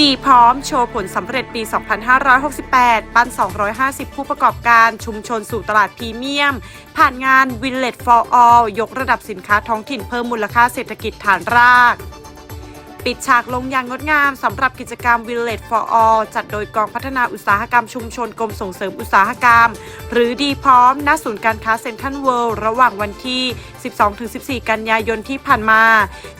ดีพร้อมโชว์ผลสำเร็จปี 2568 ปั้น 250 ผู้ประกอบการชุมชนสู่ตลาดพรีเมียม ผ่านงาน Village for All ยกระดับสินค้าท้องถิ่นเพิ่มมูลค่าเศรษฐกิจฐานราก ปิดฉากลงอย่างงดงามสำหรับกิจกรรม Village for All จัดโดยกองพัฒนาอุตสาหกรรมชุมชนกรมส่งเสริมอุตสาหกรรม หรือดีพร้อมณศูนย์การค้าเซ็นทรัลเวิลด์ระหว่างวันที่ 12-14 กันยายนที่ผ่านมา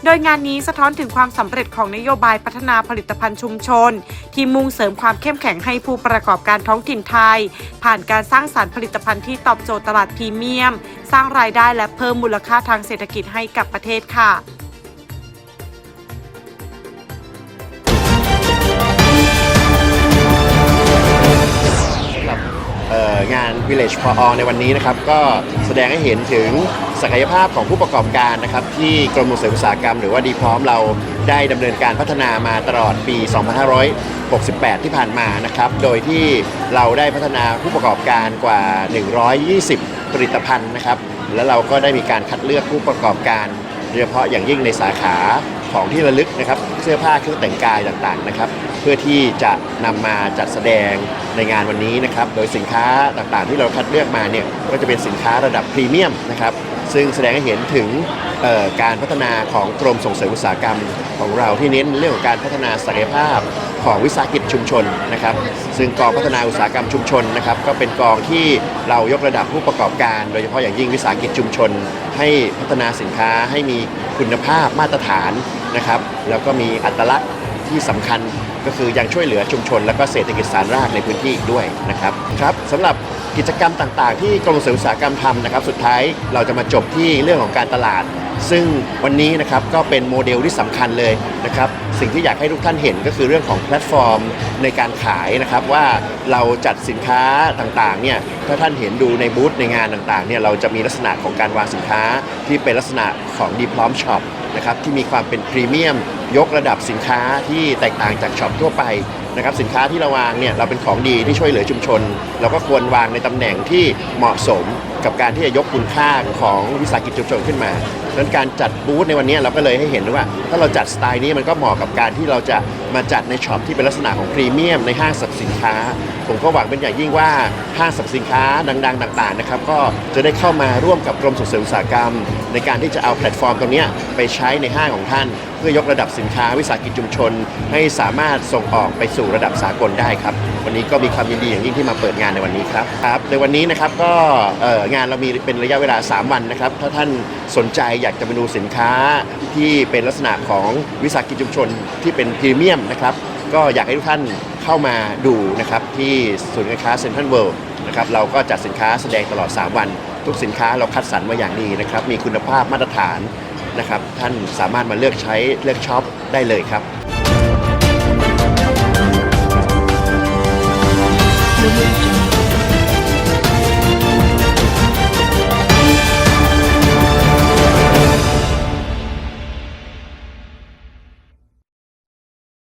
โดยงานนี้สะท้อนถึงความสำเร็จของนโยบายพัฒนาผลิตภัณฑ์ชุมชน ที่มุ่งเสริมความเข้มแข็งให้ผู้ประกอบการท้องถิ่นไทย ผ่านการสร้างสารรค์ผลิตภัณฑ์ที่ตอบโจทย์ตลาดพรีเมียม สร้างรายได้และเพิ่มมูลค่าทางเศรษฐกิจให้กับประเทศค่ะ งาน Village for All ในวันนี้นะครับ ก็แสดงให้เห็นถึงศักยภาพของผู้ประกอบการนะครับ ที่กรมส่งเสริมอุตสาหกรรม หรือว่าดีพร้อมเราได้ดำเนินการพัฒนามาตลอดปี 2568 ที่ผ่านมานะครับ โดยที่เราได้พัฒนาผู้ประกอบการกว่า 120 ผลิตภัณฑ์นะครับ แล้วเราก็ได้มีการคัดเลือกผู้ประกอบการโดยเฉพาะอย่างยิ่งในสาขาของที่ระลึกนะครับ เสื้อผ้าเครื่องแต่งกายต่างๆนะครับ พื่อที่จะนำมาจัดแสดงในงานวันนี้นะครับ โดยสินค้าต่างๆ ที่เราคัดเลือกมาเนี่ยก็จะเป็นสินค้าระดับพรีเมียมนะครับ ซึ่งแสดงให้เห็นถึงการพัฒนาของกรมส่งเสริมอุตสาหกรรมของเราที่เน้นเรื่องของการพัฒนาศักยภาพของวิสาหกิจชุมชนนะครับ ซึ่งกองพัฒนาอุตสาหกรรมชุมชนนะครับก็เป็นกองที่เรายกระดับผู้ประกอบการ โดยเฉพาะอย่างยิ่งวิสาหกิจชุมชน ให้พัฒนาสินค้าให้มีคุณภาพมาตรฐานนะครับ แล้วก็มีอัตลักษณ์ ที่สำคัญก็คือยังช่วยเหลือชุมชน และก็เศรษฐกิจฐานรากในพื้นที่อีกด้วยนะครับครับสำหรับกิจกรรมต่างๆ ที่กรมส่งเสริมอุตสาหกรรมทำนะครับ สุดท้ายเราจะมาจบที่เรื่องของการตลาด ซึ่งวันนี้นะครับก็เป็นโมเดลที่สำคัญเลยนะครับสิ่งที่อยากให้ทุกท่านเห็นก็คือเรื่องของแพลตฟอร์มในการขายนะครับว่าเราจัดสินค้าต่างๆเนี่ยถ้าท่านเห็นดูในบูธในงานต่างๆเนี่ยเราจะมีลักษณะของการวางสินค้าที่เป็นลักษณะของดีพร้อมช็อปนะครับที่มีความเป็นพรีเมียม ยกระดับสินค้าที่แตกต่างจากช็อปทั่วไปนะครับสินค้าที่เราวางเนี่ยเราเป็นของดีที่ช่วยเหลือชุมชน เราก็ควรวางในตำแหน่งที่เหมาะสมกับการที่จะยกคุณค่าของวิสาหกิจชุมชนขึ้นมาดังนั้นการจัดบูธในวันนี้เราก็เลยให้เห็นว่า ถ้าเราจัดสไตล์นี้มันก็เหมาะกับการที่เราจะมาจัดในช็อปที่เป็นลักษณะของพรีเมียมในห้างสรรพสินค้า ผมก็หวังเป็นอย่างยิ่งว่าห้างสรรพสินค้าดัง ๆ ต่างๆนะครับก็จะได้เข้ามาร่วมกับกรมส่งเสริมอุตสาหกรรม ในการที่จะเอาแพลตฟอร์มตรงนี้ไปใช้ในห้างของท่าน เพื่อยกระดับสินค้าวิสาหกิจชุมชน ให้สามารถส่งออกไปสู่ระดับสากลได้ครับ วันนี้ก็มีความยินดีอย่างยิ่งที่มาเปิดงานในวันนี้ครับครับในวันนี้นะครับก็งานเรามีเป็นระยะเวลา 3 วันนะครับถ้าท่าน สนใจอยากจะมาดูสินค้าที่เป็นลักษณะของวิสาหกิจชุมชนที่เป็นพรีเมียมนะครับ ก็อยากให้ทุกท่านเข้ามาดูนะครับที่ศูนย์การค้าเซ็นทรัลเวิลด์นะครับเราก็จัดสินค้าแสดงตลอด 3 วัน ทุกสินค้าเราคัดสรรมาอย่างดีนะครับ มีคุณภาพมาตรฐานนะครับ ท่านสามารถมาเลือกใช้เลือกช็อปได้เลยครับ